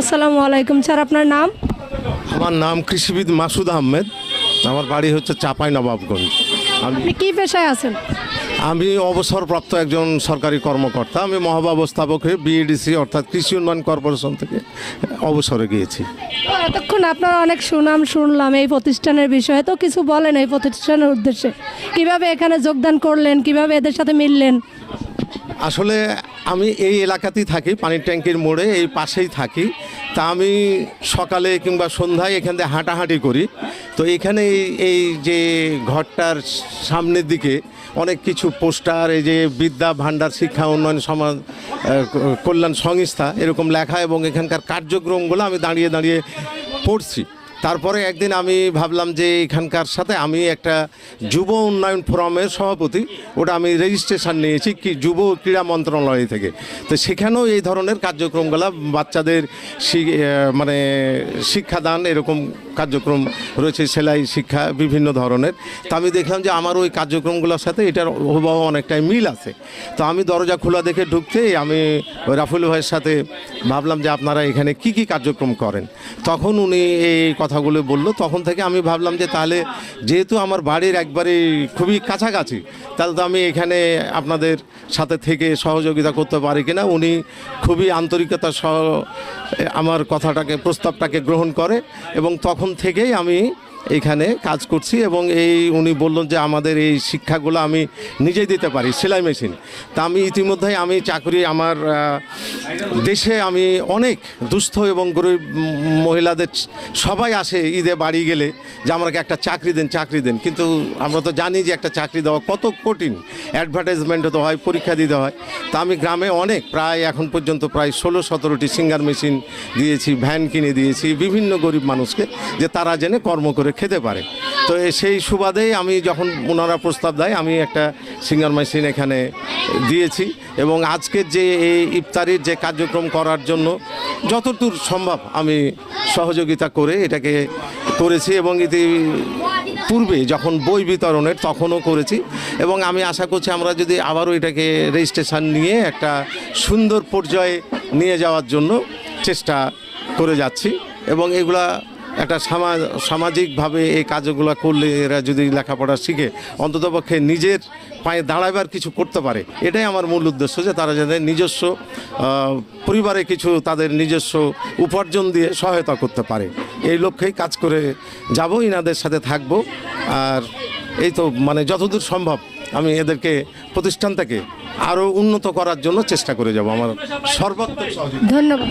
আসসালামু আলাইকুম স্যার আপনার নাম? আমার নাম কৃষিবিদ মাসুদ আহমেদ। আমার বাড়ি হচ্ছে চাপাই নবাবগঞ্জ। আমি আপনি কি পেশায় আছেন? আমি অবসরপ্রাপ্ত একজন সরকারি কর্মকর্তা। আমি মহাব্যবস্থাপক হয়ে বিএডিসি অর্থাৎ কৃষি উন্নয়ন কর্পোরেশন থেকে অবসরে গিয়েছি। এতক্ষণ আপনার অনেক সুনাম শুনলাম এই প্রতিষ্ঠানের বিষয়ে। তো কিছু বলেন এই প্রতিষ্ঠানের উদ্দেশ্যে। কীভাবে এখানে যোগদান করলেন কীভাবে এদের সাথে মিললেন? আসলে আমি এই এলাকাতেই থাকি, পানির ট্যাঙ্কির মোড়ে, এই পাশেই থাকি। তা আমি সকালে কিংবা সন্ধ্যায় এখান থেকে হাঁটাহাঁটি করি। তো এখানে এই- যে ঘরটার সামনের দিকে অনেক কিছু পোস্টার, এই যে বিদ্যা ভাণ্ডার শিক্ষা উন্নয়ন সমাজ কল্যাণ সংস্থা, এরকম লেখা এবং এখানকার কার্যক্রমগুলো আমি দাঁড়িয়ে দাঁড়িয়ে পড়ছি। তারপরে একদিন আমি ভাবলাম যে এখানকার সাথে আমি একটা যুব উন্নয়ন ফোরামের সভাপতি, ওটা আমি রেজিস্ট্রেশন নিয়েছি কি যুব ক্রীড়া মন্ত্রণালয় থেকে। তো সেখানেও এই ধরনের কার্যক্রমগুলো বাচ্চাদের মানে শিক্ষাদান এরকম কার্যক্রম রয়েছে, সেলাই শিক্ষা বিভিন্ন ধরনের। তো আমি দেখলাম যে আমার ওই কার্যক্রমগুলোর সাথে এটার হুবহু অনেকটাই মিল আছে। তো আমি দরজা খোলা দেখে ঢুকতেই আমি রাফুল ভাইয়ের সাথে ভাবলাম যে আপনারা এখানে কি কি কার্যক্রম করেন। তখন উনি এই কথাগুলো বলল, তখন থেকে আমি ভাবলাম যে তাহলে যেহেতু আমার বাড়ির একবারে খুবই কাছাকাছি, তাহলে তো আমি এখানে আপনাদের সাথে থেকে সহযোগিতা করতে পারি কিনা। উনি খুবই আন্তরিকতা সহ আমার কথাটাকে, প্রস্তাবটাকে গ্রহণ করে এবং তখন থেকেই আমি এখানে কাজ করছি এবং এই উনি বললেন যে আমাদের এই শিক্ষাগুলো আমি নিজেই দিতে পারি, সেলাই মেশিন। তা আমি ইতিমধ্যেই আমি চাকরি, আমার দেশে আমি অনেক দুস্থ এবং গরিব মহিলাদের সবাই আসে ঈদে বাড়ি গেলে যে আমাকে একটা চাকরি দেন চাকরি দেন। কিন্তু আমরা তো জানি যে একটা চাকরি দেওয়া কত কঠিন। অ্যাডভার্টাইজমেন্ট হতে হয়, পরীক্ষা দিতে হয়। তা আমি গ্রামে অনেক, প্রায় এখন পর্যন্ত প্রায় ষোলো সতেরোটি সিঙ্গার মেশিন দিয়েছি, ভ্যান কিনে দিয়েছি, বিভিন্ন গরিব মানুষকে যে তারা জেনে কর্ম করে খেতে পারে। তো সেই সুবাদেই আমি যখন ওনারা প্রস্তাব দেয়, আমি একটা সিঙ্গার মেশিন এখানে দিয়েছি এবং আজকের যে এই ইফতারির যে কার্যক্রম করার জন্য যতদূর সম্ভব আমি সহযোগিতা করে এটাকে করেছি এবং ইতি পূর্বে যখন বই বিতরণের তখনও করেছি এবং আমি আশা করছি আমরা যদি আবারও এটাকে রেজিস্ট্রেশন নিয়ে একটা সুন্দর পর্যায়ে নিয়ে যাওয়ার জন্য চেষ্টা করে যাচ্ছি এবং এগুলা একটা সামা, সামাজিকভাবে এই কাজগুলো করলে এরা যদি লেখাপড়া শিখে, অন্ততপক্ষে নিজের পায়ে দাঁড়াবার কিছু করতে পারে। এটাই আমার মূল উদ্দেশ্য যে তারা যাতে নিজস্ব পরিবারে কিছু তাদের নিজস্ব উপার্জন দিয়ে সহায়তা করতে পারে। এই লক্ষ্যেই কাজ করে যাব, ইনাদের সাথে থাকব। আর এই তো মানে যতদূর সম্ভব আমি এদেরকে প্রতিষ্ঠান থেকে আরও উন্নত করার জন্য চেষ্টা করে যাব। আমার সর্বাত্মক ধন্যবাদ।